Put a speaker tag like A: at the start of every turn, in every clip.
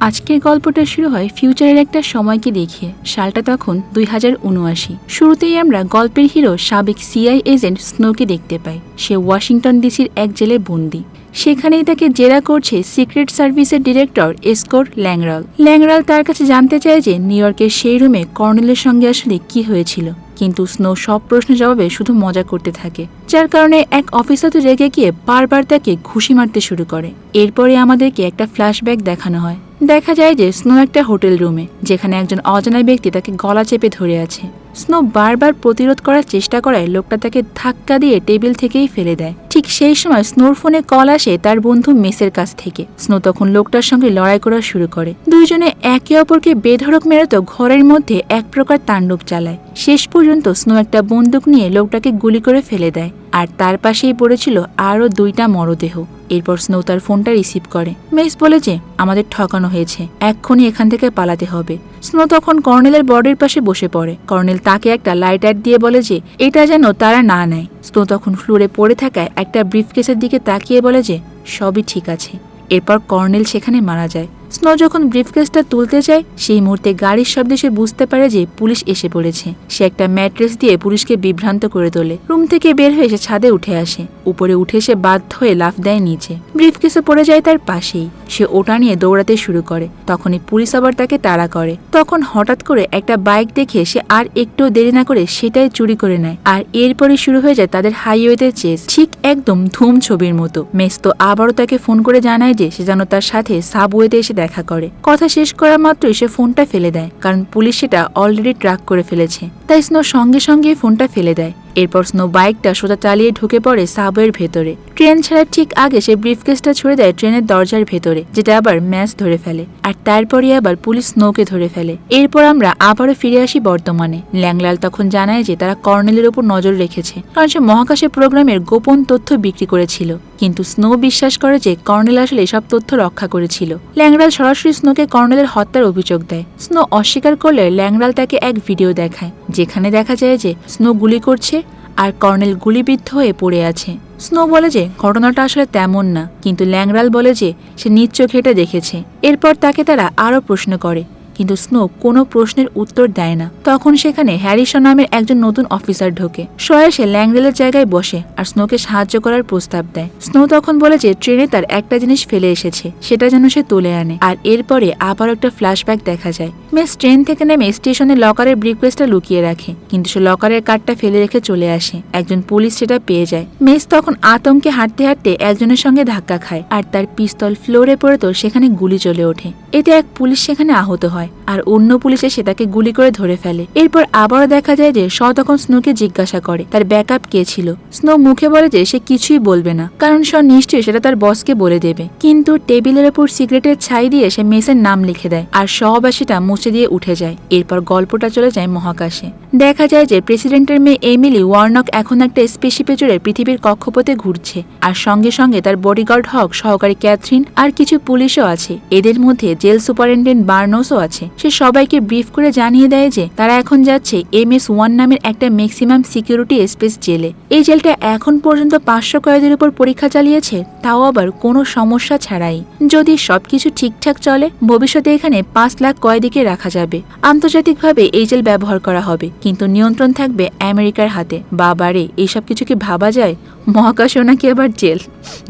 A: আজকের গল্পটা শুরু হয় ফিউচারের একটা সময়কে দেখিয়ে। সালটা তখন দুই হাজার উনআশি শুরুতেই আমরা গল্পের হিরো সাবেক সিআই এজেন্ট স্নোকে দেখতে পাই। সে ওয়াশিংটন ডিসির এক জেলে বন্দি। সেখানেই তাকে জেরা করছে সিক্রেট সার্ভিসের ডিরেক্টর এসকোর ল্যাংরাল। ল্যাংরাল তার কাছে জানতে চায় যে নিউ ইয়র্কের সেই রুমে কর্নেলের সঙ্গে আসলে কি হয়েছিল। কিন্তু স্নো সব প্রশ্নের জবাবে শুধু মজা করতে থাকে। যার কারণে এক অফিসার তো রেগে গিয়ে বারবার তাকে ঘুষি মারতে শুরু করে। এরপরে আমাদেরকে একটা ফ্ল্যাশব্যাক দেখানো হয়। দেখা যায় যে স্নো একটা হোটেল রুমে, যেখানে একজন অজানা ব্যক্তি তাকে গলা চেপে ধরে আছে। স্নো বারবার প্রতিরোধ করার চেষ্টা করায় লোকটা তাকে ধাক্কা দিয়ে টেবিল থেকেই ফেলে দেয়। ঠিক সেই সময় স্নোর ফোনে কল আসে তার বন্ধু মেসের কাছ থেকে। স্নো তখন লোকটার সঙ্গে লড়াই করা শুরু করে। দুইজনে একে অপরকে বেধড়ক মেরে তো ঘরের মধ্যে এক প্রকার তাণ্ডব চালায়। শেষ পর্যন্ত স্নো একটা বন্দুক নিয়ে লোকটাকে গুলি করে ফেলে দেয়। আর তার পাশেই পড়েছিল আরও দুইটা মরদেহ। এরপর স্নো তার ফোনটা রিসিভ করে। মেস বলে যে, আমাদের ঠকানো হয়েছে। এক্ষুনি এখান থেকে পালাতে হবে। স্নো তখন কর্নেলের বডির পাশে বসে পড়ে। কর্নেল তাকে একটা লাইটার দিয়ে বলে যে, এটা যেন তারা না নেয়। স্নো তখন ফ্লোরে পড়ে থাকায় একটা ব্রিফকেসের দিকে তাকিয়ে বলে যে, সবই ঠিক আছে। এরপর কর্নেল সেখানে মারা যায়। স্নো যখন ব্রিফকেসটা তুলতে চায় সেই মুহূর্তে গাড়ির শব্দে সে বুঝতে পারে যে পুলিশ এসে পড়েছে। সে একটা ম্যাট্রেস দিয়ে পুলিশকে বিভ্রান্ত করে তোলে। রুম থেকে বের হয়ে সে ছাদে উঠে আসে। উপরে উঠে সে বাধ্য হয়ে লাফ দেয় নিচে। ব্রিফকেসে পড়ে যায় তার পাশেই। সে ওটা নিয়ে দৌড়াতে শুরু করে। তখনই পুলিশ আবার তাকে তাড়া করে। তখন হঠাৎ করে একটা বাইক দেখে সে আর একটু দেরি না করে সেটাই চুরি করে নেয়। আর এরপরে শুরু হয়ে যায় তাদের হাইওয়েতে চেস। ঠিক একদম ধুম ছবির মতো। মেস তো আবারও তাকে ফোন করে জানায় যে সে যেন তার সাথে সাবওয়েতে এসে দেখা করে। কথা শেষ করা মাত্রই সে ফোনটা ফেলে দেয়, কারণ পুলিশ সেটা অলরেডি ট্র্যাক করে ফেলেছে। তাই স্নো সঙ্গে সঙ্গে ফোনটা ফেলে দেয়। এরপর স্নো বাইকটা সোজা চালিয়ে ঢুকে পড়ে সাবওয়ের ভেতরে। ট্রেন ছাড়ার ঠিক আগে সে ব্রিফকেসটা ছুড়ে দেয় ট্রেনের দরজার ভেতরে, যেটা আবার ম্যাচ ধরে ফেলে। আর তারপরই আবার পুলিশ স্নোকে ধরে ফেলে। এরপর আমরা আবারও ফিরে আসি বর্তমানে। ল্যাংলাল তখন জানায় যে তারা কর্নেলের উপর নজর রেখেছে, কারণ সে মহাকাশে প্রোগ্রামের গোপন তথ্য বিক্রি করেছিল। কিন্তু স্নো বিশ্বাস করে যে কর্নেল আসলে এসব তথ্য রক্ষা করেছিল। ল্যাংরাল সরাসরি স্নোকে কর্নেলের হত্যার অভিযোগ দেয়। স্নো অস্বীকার করলে ল্যাংরাল তাকে এক ভিডিও দেখায়। যেখানে দেখা যায় যে স্নো গুলি করছে আর কর্নেল গুলিবিদ্ধ হয়ে পড়ে আছে। স্নো বলে যে ঘটনাটা আসলে তেমন না, কিন্তু ল্যাংরাল বলে যে সে নিজ চোখে দেখেছে। এরপর তাকে তারা আরও প্রশ্ন করে কিন্তু স্নো কোনো প্রশ্নের উত্তর দেয় না। তখন সেখানে হ্যারিসন নামের একজন নতুন অফিসার ঢোকে। সয়ে সে ল্যাংরেলের জায়গায় বসে আর স্নোকে সাহায্য করার প্রস্তাব দেয়। স্নো তখন বলে যে ট্রেনে তার একটা জিনিস ফেলে এসেছে, সেটা যেন সে তুলে আনে। আর এরপরে আবার একটা ফ্ল্যাশব্যাক দেখা যায়। মেস ট্রেন থেকে নেমে স্টেশনে লকারের ব্রিকোয়েস্টটা লুকিয়ে রাখে, কিন্তু সে লকারের কার্ডটা ফেলে রেখে চলে আসে। একজন পুলিশ সেটা পেয়ে যায়। মেস তখন আতঙ্কে হাঁটতে হাঁটতে একজনের সঙ্গে ধাক্কা খায়, আর তার পিস্তল ফ্লোরে পড়ে তো সেখানে গুলি চলে ওঠে। এতে এক পুলিশ সেখানে আহত হয়, আর অন্য পুলিশে সে তাকে গুলি করে ধরে ফেলে। এরপর আবারও দেখা যায় যে শ তখন স্নোকে জিজ্ঞাসা করে, তার ব্যাকআপ কে ছিল? স্নো মুখে বলে যে সে কিছুই বলবে না, কারণ শ নিশ্চয়ই সেটা তার বসকে বলে দেবে। কিন্তু টেবিলের ওপর সিগারেটের ছাই দিয়ে সে মেসের নাম লিখে দেয়, আর সহবাসীটা মুছে দিয়ে উঠে যায়। এরপর গল্পটা চলে যায় মহাকাশে। দেখা যায় যে প্রেসিডেন্টের মেয়ে এমিলি ওয়ার্নক এখন একটা স্পেসশিপে চড়ে পৃথিবীর কক্ষপথে ঘুরছে, আর সঙ্গে সঙ্গে তার বডিগার্ড হক সহকারী ক্যাথরিন আর কিছু পুলিশও আছে। এদের মধ্যে জেল সুপারিনটেন্ডেন্ট বার্নোসও আছে। সে সবাইকে ব্রিফ করে জানিয়ে দেয় যে, তারা এখন যাচ্ছে এম এস ওয়ান নামের একটা ম্যাক্সিমাম সিকিউরিটি স্পেস জেলে। এই জেলটা এখন পর্যন্ত পাঁচশো কয়েদের উপর পরীক্ষা চালিয়েছে, তাও আবার কোনো সমস্যা ছাড়াই। যদি সবকিছু ঠিকঠাক চলে, ভবিষ্যতে এখানে পাঁচ লাখ কয়েদিকে রাখা যাবে। আন্তর্জাতিকভাবে এই জেল ব্যবহার করা হবে, কিন্তু নিয়ন্ত্রণ থাকবে আমেরিকার হাতে। বাবারে এইসব কিছু কি ভাবা যায়? মহাকাশেও নাকি আবার জেল?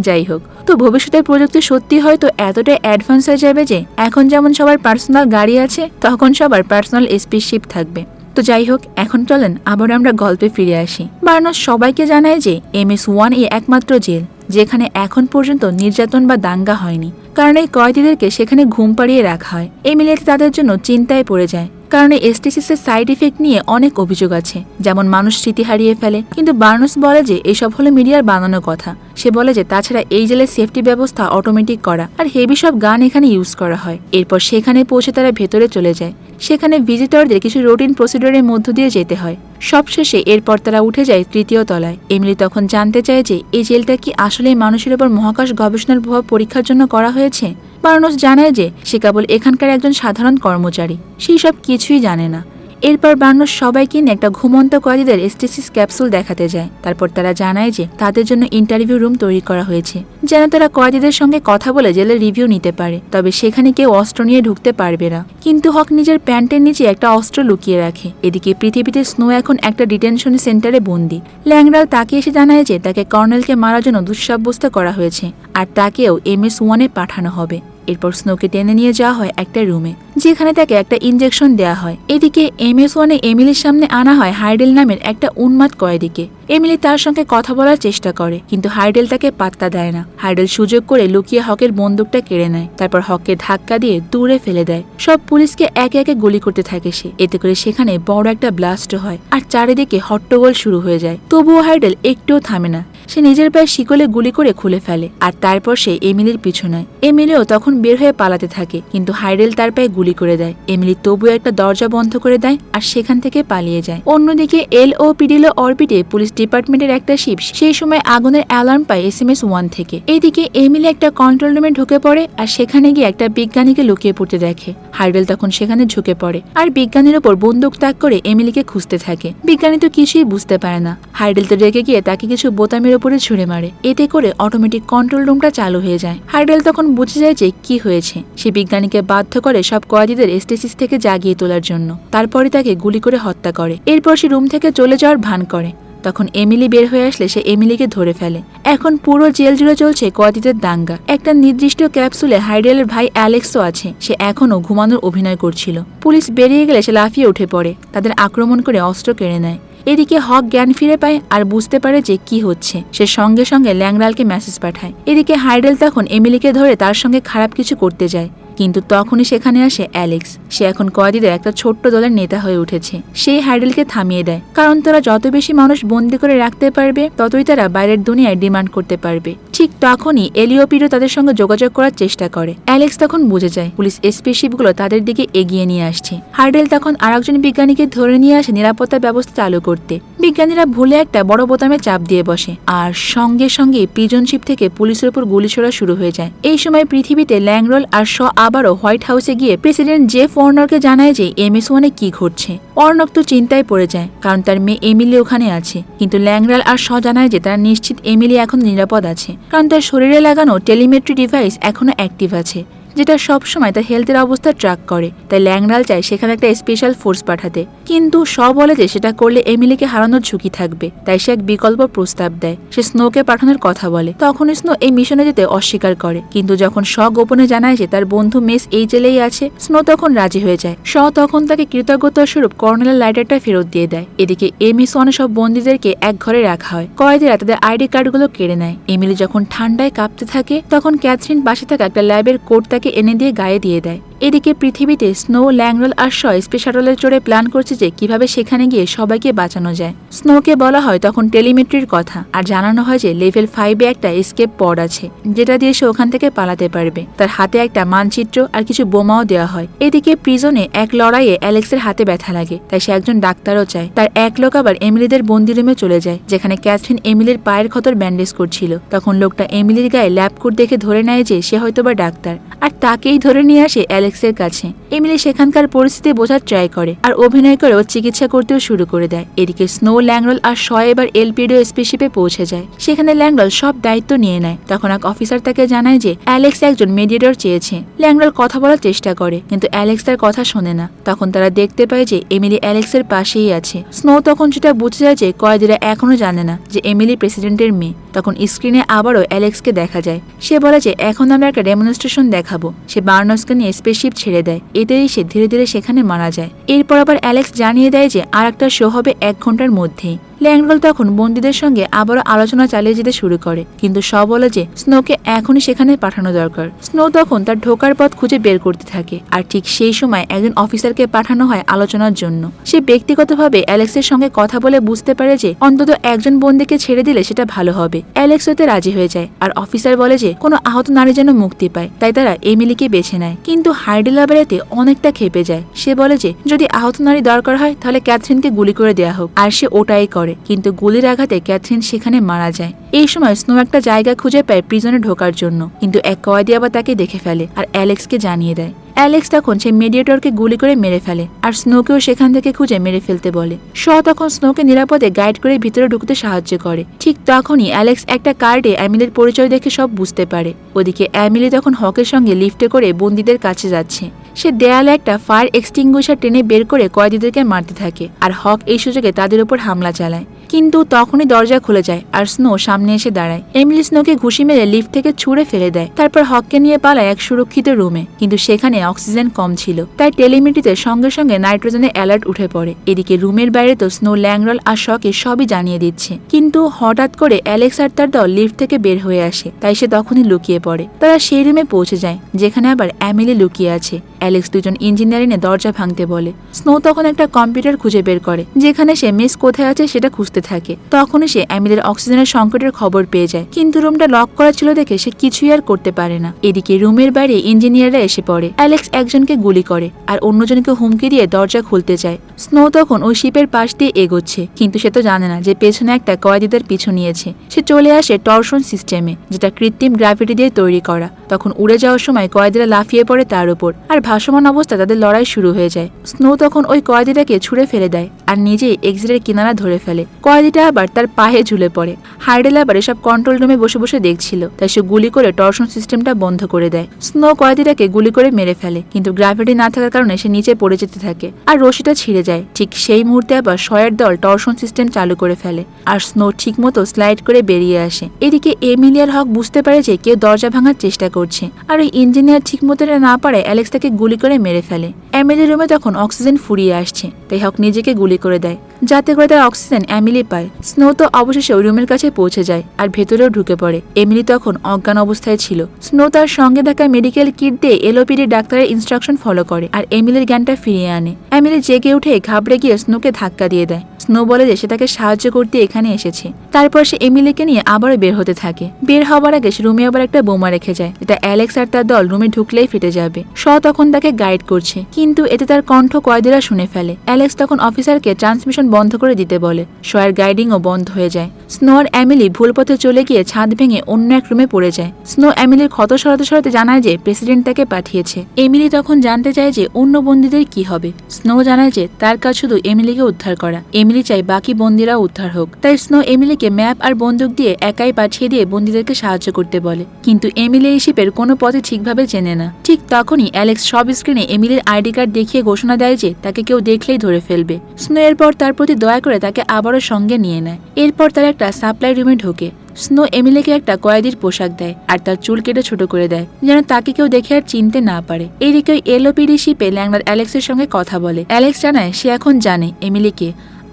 A: যাই হোক। তো ভবিষ্যতের প্রযুক্তি সত্যি হয়তো এতটাই অ্যাডভান্স হয়ে যাবে যে এখন যেমন সবার পার্সোনাল গাড়ি আছে, তখন সবার পার্সোনাল এসপি স্পেসশিপ থাকবে। তো যাই হোক, এখন চলেন, আবার আমরা গল্পে ফিরে আসি। বার্নস সবাইকে জানায় যে এম এস ওয়ান এ একমাত্র জেল, যেখানে এখন পর্যন্ত নির্যাতন বা দাঙ্গা হয়নি। কারণ এই কয়েদিদেরকে সেখানে ঘুম পাড়িয়ে রাখা হয়। এমিলিয়াতে তাদের জন্য চিন্তায় পড়ে যায়। কারণ এই এসটিসিস এর সাইড ইফেক্ট নিয়ে অনেক অভিযোগ আছে, যেমন মানুষ স্মৃতি হারিয়ে ফেলে। কিন্তু বার্নস বলে যে এসব হলো মিডিয়ার বানানো কথা। সে বলে যে, তাছাড়া এই জেলের সেফটি ব্যবস্থা অটোমেটিক করা। আর হেভি সব গান এখানে ইউজ করা হয়। এরপর সেখানে পৌঁছে তারা ভেতরে চলে যায়। সেখানে ভিজিটরদের কিছু রুটিন প্রসিডিওরের মধ্য দিয়ে যেতে হয়। সবশেষে এরপর তারা উঠে যায় তৃতীয় তলায়। এমিলি তখন জানতে চায় যে, এই জেলটা কি আসলে মানুষের উপর মহাকাশ গবেষণার প্রভাব পরীক্ষার জন্য করা হয়েছে? বার্নস জানায় যে, সে কেবল এখানকার একজন সাধারণ কর্মচারী। সেই সব কিছুই জানে না। এরপর বার্নস সবাইকে নিয়ে একটা ঘুমন্ত কয়েদিদের স্টেসিস ক্যাপসুল দেখাতে যায়। তারপর তারা জানায় যে তাদের জন্য ইন্টারভিউ রুম তৈরি করা হয়েছে, যেন তারা কয়েদিদের সঙ্গে কথা বলে জেলের রিভিউ নিতে পারে। তবে সেখানে কেউ অস্ত্র নিয়ে ঢুকতে পারবে না। কিন্তু হক নিজের প্যান্টের নিচে একটা অস্ত্র লুকিয়ে রাখে। এদিকে পৃথিবীতে স্নো এখন একটা ডিটেনশন সেন্টারে বন্দি। ল্যাংরাল তাকে এসে জানায় যে তাকে কর্নেলকে মারার জন্য দুঃসাব্যস্ত করা হয়েছে, আর তাকেও এম এস ওয়ানে পাঠানো হবে। এরপর স্নোকে টেনে নিয়ে যাওয়া হয় একটা রুমে, যেখানে তাকে একটা ইনজেকশন দেওয়া হয়। এদিকে এম এস ওয়ানে এমিলির সামনে আনা হয় হাইডেল নামের একটা উন্মাদ কয়েদিকে। এমিলি তার সঙ্গে কথা বলার চেষ্টা করে, কিন্তু হাইডেল তাকে পাত্তা দেয় না। হাইডেল সুযোগ করে লুকিয়ে হকের বন্দুকটা কেড়ে নেয়, তারপর হককে ধাক্কা দিয়ে দূরে ফেলে দেয়। সব পুলিশকে একে একে গুলি করতে থাকে সে, এতে করে সেখানে বড় একটা ব্লাস্ট হয়, আর চারিদিকে হট্টগোল শুরু হয়ে যায়। তবুও হাইডেল একটুও থামে না। সে নিজের পায়ে শিকলে গুলি করে খুলে ফেলে, আর তারপর সে এমিলির পিছু নেয় এমিলিও তখন বের হয়ে পালাতে থাকে, কিন্তু হাইডেল তার পায়ে গুলি করে দেয়। এমিলি তবুও একটা দরজা বন্ধ করে দেয়, আর সেখান থেকে পালিয়ে যায়। অন্যদিকে এল ও পিডিলো অরবিটে পুলিশ ডিপার্টমেন্টের একটা শিপ সেই সময় আগুনের অ্যালার্ম পায় এস এম এস ওয়ান থেকে। এইদিকে এমিলি একটা কন্ট্রোল রুমে ঢুকে পড়ে আর সেখানে গিয়ে একটা বিজ্ঞানীকে লুকিয়ে পড়তে দেখে। হাইডেল তখন সেখানে ঝুঁকে পড়ে আর বিজ্ঞানীর ওপর বন্দুক তাক করে এমিলিকে খুঁজতে থাকে। বিজ্ঞানী তো কিছুই বুঝতে পারে না। হাইডেল তো রেগে গিয়ে তাকে কিছু বোতামের উপরে ছুঁড়ে মারে। এতে করে অটোমেটিক কন্ট্রোল রুমটা চালু হয়ে যায়। হাইডেল তখন বুঝে যায় যে কি হয়েছে। সে বিজ্ঞানীকে বাধ্য করে সব কয়েদিদের স্টেসিস থেকে জাগিয়ে তোলার জন্য। তারপরে তাকে গুলি করে হত্যা করে। এরপর সে রুম থেকে চলে যাওয়ার ভান করে। তখন এমিলি বের হয়ে আসলে সে এমিলিকে ধরে ফেলে। এখন পুরো জেল জুড়ে চলছে কয়েদিদের দাঙ্গা। একটা নির্দিষ্ট ক্যাপসুলে হাইডেলের ভাই অ্যালেক্সও আছে। সে এখনও ঘুমানোর অভিনয় করছিল। পুলিশ বেরিয়ে গেলে সে লাফিয়ে উঠে পড়ে। তাদের আক্রমণ করে অস্ত্র কেড়ে নেয়। এদিকে হক জ্ঞান ফিরে পায় আর বুঝতে পারে যে কি হচ্ছে। সে সঙ্গে সঙ্গে ল্যাংরালকে মেসেজ পাঠায়। এদিকে হাইডেল তখন এমিলিকে ধরে তার সঙ্গে খারাপ কিছু করতে যায়। কিন্তু তখনই সেখানে আসে অ্যালেক্স। সে এখন কয়েদিদের একটা ছোট্ট দলের নেতা হয়ে উঠেছে। সেই হাইডেলকে থামিয়ে দেয়। কারণ তারা যত বেশি মানুষ বন্দি করে রাখতে পারবে, ততই তারা বাইরের দুনিয়ায় ডিমান্ড করতে পারবে। ঠিক তখনই এলিওপিরও তাদের সঙ্গে যোগাযোগ করার চেষ্টা করে। অ্যালেক্স তখন বুঝে যায়, পুলিশ স্পেসশিপগুলো তাদের দিকে এগিয়ে নিয়ে আসছে। হার্ডেল তখন আরেকজন বিজ্ঞানীকে ধরে নিয়ে আসে নিরাপত্তা ব্যবস্থা চালু করতে। বিজ্ঞানীরা ভুলে একটা বড় বোতামে চাপ দিয়ে বসে। আর সঙ্গে সঙ্গে প্রিজনশিপ থেকে পুলিশের উপর গুলি ছোড়া শুরু হয়ে যায়। এই সময় পৃথিবীতে ল্যাংরোল আর শ আবারও হোয়াইট হাউসে গিয়ে প্রেসিডেন্ট জেফ ওয়ার্নারকে জানায় যে এম এস ওয়ানে কি ঘটছে। অর্ণক তো চিন্তায় পড়ে যায়, কারণ তার মেয়ে এমিলি ওখানে আছে। কিন্তু ল্যাংরাল আর স জানায় যে তারা নিশ্চিত এমিলি এখন নিরাপদ আছে, কারণ তার শরীরে লাগানো টেলিমেট্রি ডিভাইস এখনও অ্যাক্টিভ আছে। যেটা সবসময় তার হেলথের অবস্থা ট্র্যাক করে। তাই ল্যাংরাল চায় সেখানে একটা স্পেশাল ফোর্স পাঠাতে। কিন্তু স বলে যে সেটা করলে এমিলিকে হারানোর ঝুঁকি থাকবে। তাই সে এক বিকল্প প্রস্তাব দেয়। সে স্নোকে পাঠানোর কথা বলে। তখন স্নো এই মিশনে যেতে অস্বীকার করে। কিন্তু যখন স গোপনে জানায় যে তার বন্ধু মেস এই জেলেই আছে, স্নো তখন রাজি হয়ে যায়। স তখন তাকে কৃতজ্ঞতা স্বরূপ কর্নেলের লাইটারটা ফেরত দিয়ে দেয়। এদিকে এমিস ওয়ানে সব বন্দীদেরকে এক ঘরে রাখা হয়। কয়েদিরা তাদের আইডি কার্ডগুলো কেড়ে নেয়। এমিলি যখন ঠান্ডায় কাঁপতে থাকে, তখন ক্যাথরিন পাশে থাকা একটা ল্যাবের কোট তাকে এনে দিয়ে গায়ে দিয়ে দেয়। এদিকে পৃথিবীতে স্নো, ল্যাংরল আর শ স্পেশালের চড়ে প্ল্যান করছে যে কীভাবে সেখানে গিয়ে সবাইকে বাঁচানো যায়। স্নোকে বলা হয় তখন টেলিমেট্রির কথা, আর জানানো হয় যে লেভেল ফাইভে একটা এসকেপ পড আছে, যেটা দিয়ে সে ওখান থেকে পালাতে পারবে। তার হাতে একটা মানচিত্র আর কিছু বোমাও দেওয়া হয়। এদিকে প্রিজনে এক লড়াইয়ে অ্যালেক্সের হাতে ব্যথা লাগে, তাই সে একজন ডাক্তারও চায়। তার এক লোক আবার এমিলিদের বন্দি রুমে চলে যায়, যেখানে ক্যাথরিন এমিলির পায়ের ক্ষতর ব্যান্ডেজ করছিল। তখন লোকটা এমিলির গায়ে ল্যাব কোট দেখে ধরে নেয় যে সে হয়তোবা ডাক্তার। আর তাকেই ধরে নিয়ে আসে অ্যালেক্সের কাছে। এমিলি সেখানকার পরিস্থিতি বোঝার ট্রাই করে আর অভিনয় করেও চিকিৎসা করতেও শুরু করে দেয়। এদিকে স্নো, ল্যাংরল আর শ এবার এলপিডিও স্পেশিপে পৌঁছে যায়। সেখানে ল্যাংরল সব দায়িত্ব নিয়ে নেয়। তখন এক অফিসার তাকে জানায় যে অ্যালেক্স একজন মেডিয়েটর চেয়েছে। ল্যাংরল কথা বলার চেষ্টা করে, কিন্তু অ্যালেক্স তার কথা শোনে না। তখন তারা দেখতে পায় যে এমিলি অ্যালেক্সের পাশেই আছে। স্নো তখন সেটা বুঝে যায় যে কয়েদিরা এখনও জানে না যে এমিলি প্রেসিডেন্টের মেয়ে। তখন স্ক্রিনে আবারও অ্যালেক্সকে দেখা যায়। সে বলে যে, এখন আমরা একটা ডেমনস্ট্রেশন দেখাবো। সে বার্নসকে নিয়ে স্পেসশিপ ছেড়ে দেয়। এতেই সে ধীরে ধীরে সেখানে মারা যায়। এরপর আবার অ্যালেক্স জানিয়ে দেয় যে আর একটা শো হবে এক ঘণ্টার মধ্যেই। ল্যাংরল তখন বন্দীদের সঙ্গে আবারও আলোচনা চালিয়ে যেতে শুরু করে, কিন্তু স বলে যে স্নোকে এখনই সেখানে পাঠানো দরকার। স্নো তখন তার ঢোকার পথ খুঁজে বের করতে থাকে, আর ঠিক সেই সময় একজন অফিসারকে পাঠানো হয় আলোচনার জন্য। সে ব্যক্তিগতভাবে অ্যালেক্সের সঙ্গে কথা বলে বুঝতে পারে যে অন্তত একজন বন্দীকে ছেড়ে দিলে সেটা ভালো হবে। অ্যালেক্স হতে রাজি হয়ে যায়, আর অফিসার বলে যে কোনো আহত নারী যেন মুক্তি পায়, তাই তারা এমিলিকে বেছে নেয়। কিন্তু হাইডেলাবার এতে অনেকটা খেপে যায়। সে বলে যে, যদি আহত নারী দরকার হয়, তাহলে ক্যাথরিনকে গুলি করে দেওয়া হোক। আর সে ওটাই করে কিন্তু গুলির আঘাতে ক্যাথরিন সেখানে মারা যায়। এই সময় স্নো একটা জায়গা খুঁজে পায় প্রিজনে ঢোকার জন্য। কিন্তু এক কয়েদি আবার তাকে দেখে ফেলে আর অ্যালেক্সকে জানিয়ে দেয়। অ্যালেক্স তখন সেই মেডিয়েটরকে গুলি করে মেরে ফেলে আর স্নোকেও সেখান থেকে খুঁজে মেরে ফেলতে বলে। শ তখন স্নোকে নিরাপদে গাইড করে ভিতরে ঢুকতে সাহায্য করে। ঠিক তখনই অ্যালেক্স একটা কার্ডে অ্যামিলের পরিচয় দেখে সব বুঝতে পারে। ওদিকে অ্যামিলি তখন হকের সঙ্গে লিফটে করে বন্দীদের কাছে যাচ্ছে। সে দেয়ালে একটা ফায়ার এক্সটিংগুইশার টেনে বের করে কয়েদিদেরকে মারতে থাকে। আর হক এই সুযোগে তাদের উপর হামলা চালায়। কিন্তু তখনই দরজা খুলে যায় আর স্নো সামনে এসে দাঁড়ায়। এমিলি স্নোকে ঘুষি মেরে লিফট থেকে ছুঁড়ে ফেলে দেয়। তারপর হককে নিয়ে পালায় এক সুরক্ষিত রুমে। কিন্তু সেখানে অক্সিজেন কম ছিল। তাই টেলিমিটিতে সঙ্গে সঙ্গে নাইট্রোজেনের অ্যালার্ট উঠে পড়ে। এদিকে রুমের বাইরে তো স্নো, ল্যাংরল আর শকে সবই জানিয়ে দিচ্ছে। কিন্তু হঠাৎ করে অ্যালেক্স আর তার দল লিফট থেকে বের হয়ে আসে। তাই সে তখনই লুকিয়ে পড়ে। তারা সেই রুমে পৌঁছে যায়, যেখানে আবার অ্যামিলি লুকিয়ে আছে। অ্যালেক্স দুজন ইঞ্জিনিয়ারিংয়ে দরজা ভাঙতে বলে। স্নো তখন একটা কম্পিউটার খুঁজে বের করে, যেখানে সে মিস কোথায় আছে সেটা খুঁজতে থাকে। তখনই সে অ্যামিলের অক্সিজেনের সংকটের খবর পেয়ে যায়। কিন্তু রুমটা লক করা ছিল দেখে সে কিছুই আর করতে পারে না। এদিকে রুমের বাইরে ইঞ্জিনিয়াররা এসে পড়ে। অ্যালেক্স একজনকে গুলি করে আর অন্যজনকে হুমকি দিয়ে দরজা খুলতে চায়। স্নো তখন ওই শিপের পাশ দিয়ে এগোচ্ছে। কিন্তু সে তো জানে না যে পেছনে একটা কয়েদিদের পিছু নিয়েছে। সে চলে আসে টর্শন সিস্টেমে, যেটা কৃত্রিম গ্র্যাভিটি দিয়ে তৈরি করা। তখন উড়ে যাওয়ার সময় কয়েদিরা লাফিয়ে পড়ে তার উপর আর ভাসমান অবস্থায় তাদের লড়াই শুরু হয়ে যায়। স্নো তখন ওই কয়েদিটাকে ছুঁড়ে ফেলে দেয় আর নিজেই এক্সিটের কিনারা ধরে ফেলে। কয়েদিটা আবার তার পায়ে ঝুলে পড়ে। হাইডেল আবার এসব কন্ট্রোল রুমে বসে বসে দেখছিল। তাই সে গুলি করে টর্শন সিস্টেমটা বন্ধ করে দেয়। স্নো কয়েদিটাকে গুলি করে মেরে ফেলে, কিন্তু গ্র্যাভিটি না থাকার কারণে সে নিচে পড়ে যেতে থাকে আর রশিটা ছিঁড়ে যায়। ঠিক সেই মুহূর্তে আবার শয়ের দল টর্শন সিস্টেম চালু করে ফেলে আর স্নো ঠিকমতো স্লাইড করে বেরিয়ে আসে। এদিকে এমিলিয়ার হক বুঝতে পারে যে কেউ দরজা ভাঙার চেষ্টা করছে আর ওই ইঞ্জিনিয়ার ঠিকমতো এটা না পারে অ্যালেক্স তাকে গুলি করে মেরে ফেলে। এমিলি রুমে তখন অক্সিজেন ফুরিয়ে আসছে, তাই হক নিজেকে গুলি করে দেয়। যাতে করে তার অক্সিজেন এমিলি পায়। স্নো তো অবশেষে ওই রুমের কাছে পৌঁছে যায় আর ভেতরেও ঢুকে পড়ে। এমিলি তখন অজ্ঞান অবস্থায় ছিল। স্নো তার সঙ্গে থাকা মেডিকেল কিট দিয়ে এলোপিডি ডাক্তারের ইনস্ট্রাকশন ফলো করে আর এমিলির জ্ঞানটা ফিরিয়ে আনে। এমিলি জেগে উঠে ঘাবড়ে গিয়ে স্নোকে ধাক্কা দিয়ে দেয়। স্নো বলে যে সে তাকে সাহায্য করতে এখানে এসেছে। তারপর সে এমিলিকে নিয়ে আবারও বের হতে থাকে। বের হবার আগে সে রুমে আবার একটা বোমা রেখে যায়। যেটা অ্যালেক্স আর তার দল রুমে ঢুকলেই ফেটে যাবে। শ তখন তাকে গাইড করছে। কিন্তু এতে তার কণ্ঠ কয়েদিরা শুনে ফেলে। অ্যালেক্স তখন অফিসারকে ট্রান্সমিশন বন্ধ করে দিতে বলে। শয়ের গাইডিংও বন্ধ হয়ে যায়। স্নো আর অ্যামিলি ভুল পথে চলে গিয়ে ছাদ ভেঙে অন্য এক রুমে পড়ে যায়। স্নো অ্যামিলির ক্ষত সরাতে সরাতে জানায় যে প্রেসিডেন্ট তাকে পাঠিয়েছে। এমিলি তখন জানতে চায় যে অন্য বন্দীদের কি হবে। স্নো জানায় যে তার কাজ শুধু এমিলিকে উদ্ধার করা। এমিলি চাই বাকি বন্দীরাও উদ্ধার হোক। তাই স্নো এমিলিকে ম্যাপ আর বন্দুক দিয়ে একাই পাঠিয়ে দিয়ে বন্দীদেরকে সাহায্য করতে বলে। কিন্তু এমিলি এই শিপের কোনো পথে ঠিকভাবে চেনে না। ঠিক তখনই অ্যালেক্স সব স্ক্রিনে এমিলির আইডি কার্ড দেখিয়ে ঘোষণা দেয় যে তাকে কেউ দেখলেই ধরে ফেলবে। স্নো এরপর তার প্রতি দয়া করে তাকে আবারও সঙ্গে নিয়ে নেয়। এরপর তার একটা সাপ্লাই রুমে ঢোকে। স্নো এমিলিকে একটা কয়েদির পোশাক দেয় আর তার চুল কেটে ছোট করে দেয়, যেন তাকে কেউ দেখে আর চিনতে না পারে। এদিকে ওই এলোপিডি শিপে ল্যাংলার অ্যালেক্সের সঙ্গে কথা বলে। অ্যালেক্স জানায় সে এখন জানে এমিলিকে,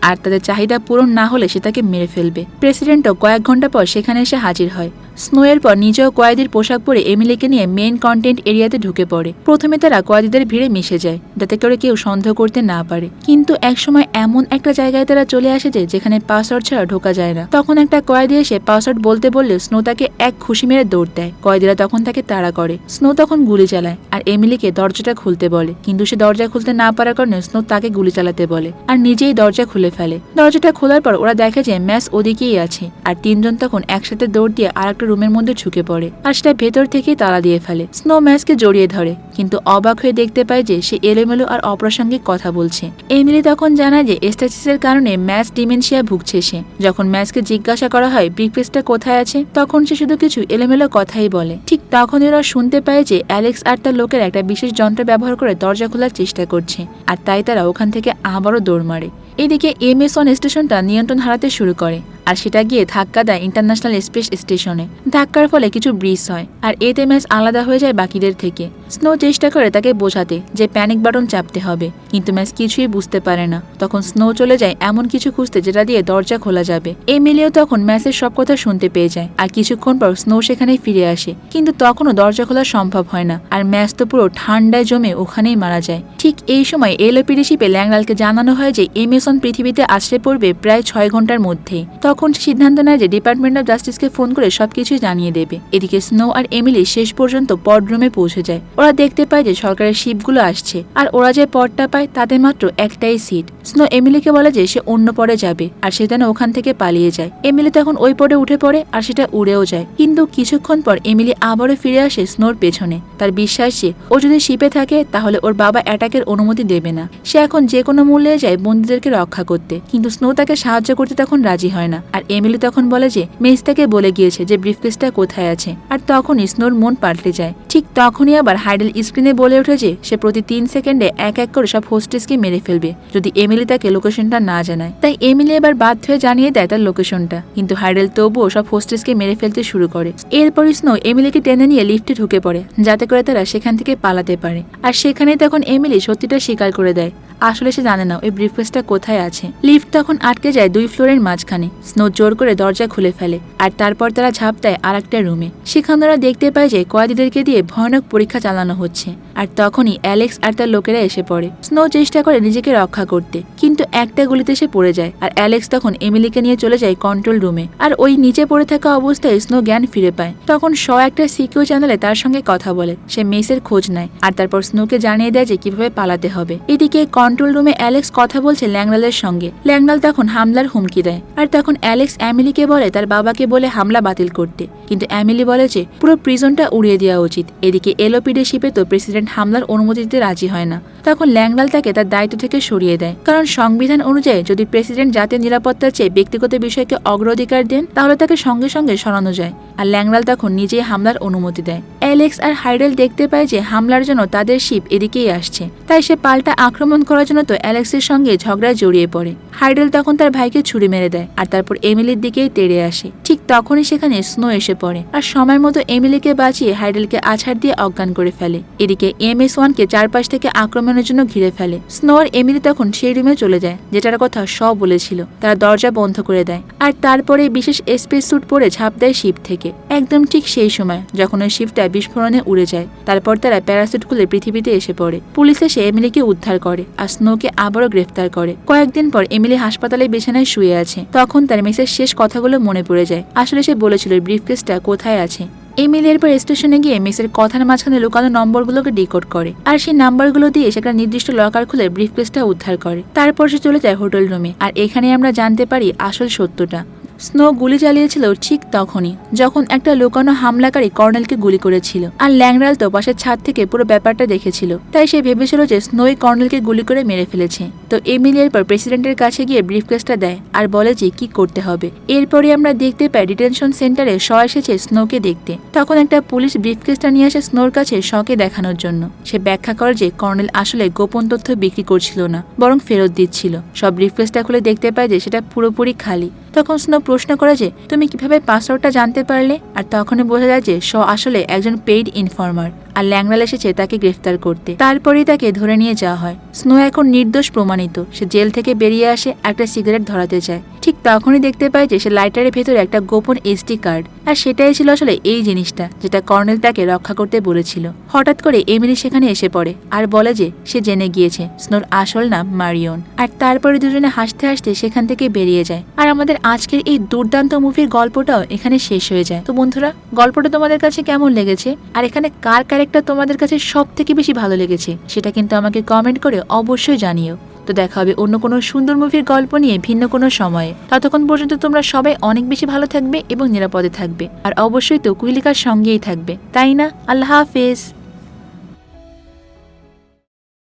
A: আর তাদের চাহিদা পূরণ না হলে সে তাকে মেরে ফেলবে। প্রেসিডেন্টও কয়েক ঘণ্টা পর সেখানে এসে হাজির হয়। স্নোয়ের পর নিজেও কয়েদির পোশাক পরে এমিলিকে নিয়ে মেইন কন্টেন্ট এরিয়াতে ঢুকে পড়ে। প্রথমে তারা কয়েদিদের ভিড়ে মিশে যায়, যাতে করে কেউ সন্দেহ করতে না পারে। কিন্তু একসময় এমন একটা জায়গায় তারা চলে আসে যে, যেখানে পাসওয়ার্ড ছাড়া ঢোকা যায় না। তখন একটা কয়েদি এসে পাসওয়ার্ড বলতে বললে স্নো তাকে এক খুশি মেরে দৌড় দেয়। কয়েদিরা তখন তাকে তাড়া করে। স্নো তখন গুলি চালায় আর এমিলিকে দরজাটা খুলতে বলে। কিন্তু সে দরজা খুলতে না পারার কারণে স্নো তাকে গুলি চালাতে বলে আর নিজেই দরজা খুলে ফেলে। দরজাটা খোলার পর ওরা দেখে যে ম্যাস ওদিকেই আছে। আর তিনজন তখন একসাথে দৌড় দিয়ে আর একটা রুমের মধ্যে ঢুকে পড়ে। আর সেটা ভেতর থেকেই তালা দিয়ে ফেলে। স্নো ম্যাসকে জড়িয়ে ধরে। কিন্তু অবাক হয়ে দেখতে পায় যে সে এলোমেলো আর অপ্রাসঙ্গিক কথা বলছে। এমিলি তখন জানায় যে এস্টাসিসের কারণে ম্যাচ ডিমেনশিয়া ভুগছে সে। যখন ম্যাচকে জিজ্ঞাসা করা হয় ব্রিকফেস্টটা কোথায় আছে? তখন সে শুধু কিছু এলোমেলো কথাই বলে। ঠিক তখন এরা শুনতে পায় যে অ্যালেক্স আর তার লোকের একটা বিশেষ যন্ত্র ব্যবহার করে দরজা খোলার চেষ্টা করছে, আর তাই তারা ওখান থেকে আবারও দৌড় মারে। এদিকে এমএসন স্টেশনটা নিয়ন্ত্রণ হারাতে শুরু করে, আর সেটা গিয়ে ধাক্কা দেয় ইন্টারন্যাশনাল স্পেস স্টেশনে। ধাক্কার ফলে কিছু ব্রিজ হয়, আর এতে ম্যাচ আলাদা হয়ে যায় বাকিদের থেকে। স্নো চেষ্টা করে তাকে বোঝাতে যে প্যানিক বাটন চাপতে হবে। কিন্তু ম্যাচ কিছুই বুঝতে পারে না। তখন স্নো চলে যায় এমন কিছু খুঁজতে যেটা দিয়ে দরজা খোলা যাবে। এমিলিও তখন ম্যাচের সব কথা শুনতে পেয়ে যায় আর কিছুক্ষণ পর স্নো সেখানে ফিরে আসে। কিন্তু তখনও দরজা খোলা সম্ভব হয় না আর ম্যাচ তো পুরো ঠান্ডায় জমে ওখানেই মারা যায়। ঠিক এই সময় এলোপিডি শিপে ল্যাংলালকে জানানো হয় যে এমেসন পৃথিবীতে আশ্রে পড়বে প্রায় ছয় ঘণ্টার মধ্যেই তখন সিদ্ধান্ত নেয় যে ডিপার্টমেন্ট অফ জাস্টিসকে ফোন করে সবকিছুই জানিয়ে দেবে। এদিকে স্নো আর এমিলি শেষ পর্যন্ত পডরুমে পৌঁছে যায়। ওরা দেখতে পায় যে সরকারের শিপগুলো আসছে, আর ওরা যে পদটা পায় তাতে মাত্র একটাই সিট। স্নো, এমিলিকে বলে যে সে অন্য পরে যাবে, আর সে যেন ওখান থেকে পালিয়ে যায়। এমিলি তখন ওই পরে উঠে পড়ে, আর সেটা উড়েও যায়। কিন্তু কিছুক্ষণ পর এমিলি আবারও ফিরে আসে স্নোর পেছনে। তার বিশ্বাস যে ও যদি শিপে থাকে, তাহলে ওর বাবা অ্যাটাকের অনুমতি দেবে না। সে এখন যে কোনো মূল্যে যায় বন্দীদেরকে রক্ষা করতে। কিন্তু স্নো তাকে সাহায্য করতে তখন রাজি হয় না। আর এমিলি তখন বলে যে মেস তাকে বলে গিয়েছে যে ব্রিফকেসটা কোথায় আছে। আর তখনই স্নোর মন পাল্টে যায়। ঠিক তখনই আবার হাইডেল স্ক্রিনে বলে ওঠে যে, সে প্রতি তিন সেকেন্ডে এক এক করে সব হোস্টেসকে মেরে ফেলবে, যদি এমিলি তাকে লোকেশনটা না জানায়। তাই এমিলি এবার বাধ্য হয়ে জানিয়ে দেয় তার লোকেশনটা। কিন্তু হাইডেল তবুও সব হোস্টেসকে মেরে ফেলতে শুরু করে। এরপর স্নো এমিলিকে টেনে নিয়ে লিফটে ঢুকে পড়ে, যাতে করে তারা সেখান থেকে পালাতে পারে। আর সেখানে তখন এমিলি সত্যিটা স্বীকার করে দেয়। আসলে সে জানে না ওই ব্রিফকেসটা কোথায় আছে। লিফট তখন আটকে যায় দুই ফ্লোরের মাঝখানে। স্নো জোর করে দরজা খুলে ফেলে আর তারপর তারা ঝাঁপ দেয় আর একটা রুমে সেখানে ওরা দেখতে পায় যে কয়েদিদেরকে দিয়ে ভয়ানক পরীক্ষা চালানো হচ্ছে আর তখনই অ্যালেক্স আর তার লোকেরা এসে পড়ে। স্নো চেষ্টা করে নিজেকে রক্ষা করতে, কিন্তু একটা গুলিতে সে পড়ে যায় আর অ্যালেক্স তখন এমিলিকে নিয়ে চলে যায় কন্ট্রোল রুমে আর ওই নিচে পড়ে থাকা অবস্থায় স্নো জ্ঞান ফিরে পায়। তখন শ একটা সিকিউ চ্যানেলে তার সঙ্গে কথা বলে। সে মেসের খোঁজ নেয় আর তারপর স্নোকে জানিয়ে দেয় যে কীভাবে পালাতে হবে। এদিকে কন্ট্রোল রুমে অ্যালেক্স কথা বলছে ল্যাংলালের সঙ্গে। ল্যাংলাল তখন হামলার হুমকি দেয় আর তখন অ্যালেক্স অ্যামিলিকে বলে তার বাবাকে বলে হামলা বাতিল করতে। কিন্তু অ্যামিলি বলে যে, পুরো প্রিজনটা উড়িয়ে দেওয়া উচিত। এদিকে এলোপিডে শিপে তো প্রেসিডেন্ট হামলার অনুমতি দিতে রাজি হয় না। তখন ল্যাংলাল তাকে তার দায়িত্ব থেকে সরিয়ে দেয়। কারণ সংবিধান অনুযায়ী যদি প্রেসিডেন্ট জাতীয় নিরাপত্তার চেয়ে ব্যক্তিগত বিষয়কে অগ্রাধিকার দেন, তাহলে তাকে সঙ্গে সঙ্গে সরানো যায়। আর ল্যাংডাল তখন নিজেই হামলার অনুমতি দেয়। অ্যালেক্স আর হাইডেল দেখতে পায় যে হামলার জন্য তাদের শিপ এদিকেই আসছে। তাই সে পাল্টা আক্রমণ করার জন্য তো অ্যালেক্সের সঙ্গে ঝগড়ায় জড়িয়ে পড়ে। হাইডেল তখন তার ভাইকে ছুরি মেরে দেয় আর তারপর এমিলির দিকেই তেড়ে আসে। তখনই সেখানে স্নো এসে পড়ে আর সময় মতো এমিলিকে বাঁচিয়ে হাইডেলকে আছাড় দিয়ে অজ্ঞান করে ফেলে। এদিকে এম এস ওয়ানকে চারপাশ থেকে আক্রমণের জন্য ঘিরে ফেলে। স্নো আর এমিলি তখন সেই রুমে চলে যায়, যেটার কথা স বলেছিল। তারা দরজা বন্ধ করে দেয় আর তারপরে বিশেষ স্পেস স্যুট পরে ঝাঁপ দেয় শিপ থেকে। একদম ঠিক সেই সময়, যখন ওই শিপটা বিস্ফোরণে উড়ে যায়। তারপর তারা প্যারাসুট খুলে পৃথিবীতে এসে পড়ে। পুলিশ এসে এমিলিকে উদ্ধার করে আর স্নোকে আবারও গ্রেফতার করে। কয়েকদিন পর এমিলি হাসপাতালে বিছানায় শুয়ে আছে। তখন তার মেসের শেষ কথাগুলো মনে পড়ে যায়। আসলে সে বলেছিল ব্রিফকেসটা কোথায় আছে? এমিলি এরপর স্টেশনে গিয়ে মেসের কথার মাঝখানে লুকানো নম্বরগুলোকে ডিকোড করে আর সেই নাম্বারগুলো দিয়ে সে একটা নির্দিষ্ট লকার খুলে ব্রিফকেসটা উদ্ধার করে। তারপর সে চলে যায় হোটেল রুমে। আর এখানে আমরা জানতে পারি আসল সত্যটা। স্নো গুলি চালিয়েছিল ঠিক তখনই, যখন একটা লুকানো হামলাকারী কর্নেলকে গুলি করেছিল। আর ল্যাংরাল তো পাশের ছাদ থেকে পুরো ব্যাপারটা দেখেছিল। তাই সে ভেবেছিল যে স্নোই কর্নেলকে গুলি করে মেরে ফেলেছে। তো এমিলি এরপর প্রেসিডেন্টের কাছে গিয়ে ব্রিফকেসটা দেয় আর বলে যে কি করতে হবে। এরপরে আমরা দেখতে পাই ডিটেনশন সেন্টারে শ এসেছে স্নোকে দেখতে। তখন একটা পুলিশ ব্রিফকেসটা নিয়ে আসে স্নোর কাছে শকে দেখানোর জন্য। সে ব্যাখ্যা করে যে কর্নেল আসলে গোপন তথ্য বিক্রি করছিল না, বরং ফেরত দিচ্ছিল। সব ব্রিফকেসটা খুলে দেখতে পায় যে সেটা পুরোপুরি খালি। তখন স্নো প্রশ্ন করে যে, তুমি কীভাবে পাসওয়ার্ডটা জানতে পারলে? আর তখনই বোঝা যায় যে, স আসলে একজন পেইড ইনফর্মার আর ল্যাংরাল এসেছে তাকে গ্রেফতার করতে। তারপরেই তাকে ধরে নিয়ে যাওয়া হয়। স্নো এখন নির্দোষ প্রমাণিত। সে জেল থেকে বেরিয়ে আসে, একটা সিগারেট ধরাতে চায় ঠিক তখনই দেখতে পায় যে সে লাইটারের ভেতরে একটা গোপন এসডি কার্ড আর সেটাই ছিল আসলে এই জিনিসটা, যেটা কর্নেল তাকে রক্ষা করতে বলেছিল। হঠাৎ করে এমিলি সেখানে এসে পড়ে আর বলে যে সে জেনে গিয়েছে, স্নোর আসল নাম মারিয়ন। আর তারপরে দুজনে হাসতে হাসতে সেখান থেকে বেরিয়ে যায়। আর আমাদের আজকের এই দুর্দান্ত মুভির গল্পটাও এখানে শেষ হয়ে যায়। তো বন্ধুরা, গল্পটা তোমাদের কাছে কেমন লেগেছে? আর এখানে কার ক্যারেক্টার তোমাদের কাছে সব থেকে বেশি ভালো লেগেছে, সেটা কিন্তু আমাকে কমেন্ট করে অবশ্যই জানিও। তো দেখা হবে অন্য কোনো সুন্দর মুভির গল্প নিয়ে ভিন্ন কোনো সময়ে। ততক্ষণ পর্যন্ত তোমরা সবাই অনেক বেশি ভালো থাকবে এবং নিরাপদে থাকবে। আর অবশ্যই তো কুহিলিকার সঙ্গেই থাকবে। তাই না? আল্লাহ হাফেজ।